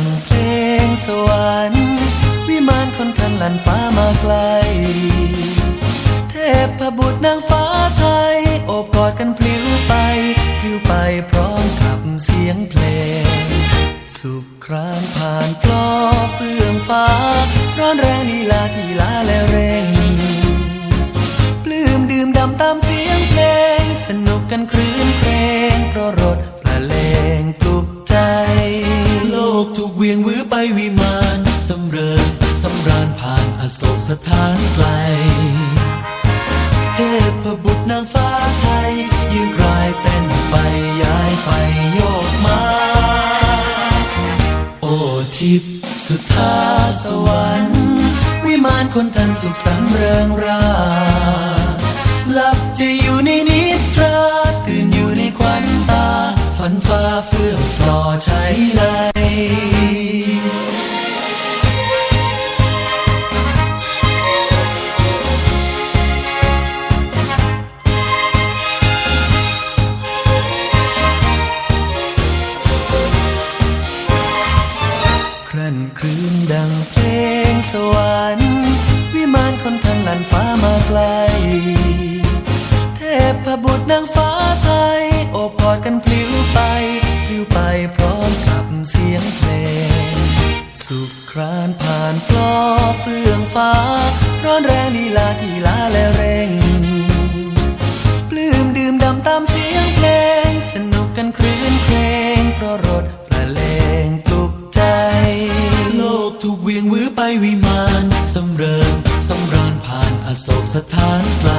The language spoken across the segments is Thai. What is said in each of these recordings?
ังเพลงสวรรค์ วิมานคนทันลันฟ้ามาไกล เทพบุตรนางฟ้าไทย โอบกอดกันพลิ้วไปพลิ้วไปพร้อมกับเสียงเพลง สุขครานผ่านฟลอเฟื่องฟ้า ร้อนแรงลีลาที่ลาและเร่ง ปลื้มดื่มดำตามเสียงเพลง สนุกกันครื้นเพลงเพราะรถ โศกสถานไกล เทพบุตรนางฟ้าไทย ยืนกรายเต้นไปย้ายไปโยกมา โอทิพสุธาสวรรค์ วิมานคนทันสุขสันเริงราหลับจะอยู่ สวรรค์วิมานคนทันลันฟ้ามาไกล เทพบุตรนางฟ้าไทย โอบกอดกันพลิ้วไปพลิ้วไปพร้อมกับเสียงเพลง สุขครานผ่านฟลอเฟื่องฟ้า ร้อนแรงลีลาที่ลาและเร ยงวื้อไปวิมานสำเริญสำราญผ่านอโศกสถานไกล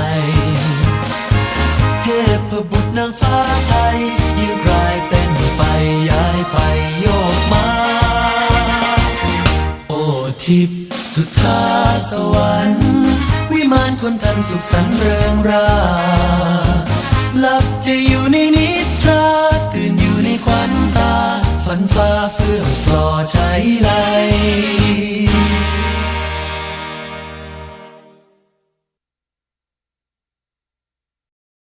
เทพบุตรนางฟ้าไทยยืนกรายเต้นไปย้ายไปโยกมา โอทิพสุธาสวรรค์วิมานคนทันสุขสันเริงรา หลับจะอยู่ในนิทรา ตื่นอยู่ในควันตา ฝันฟ้า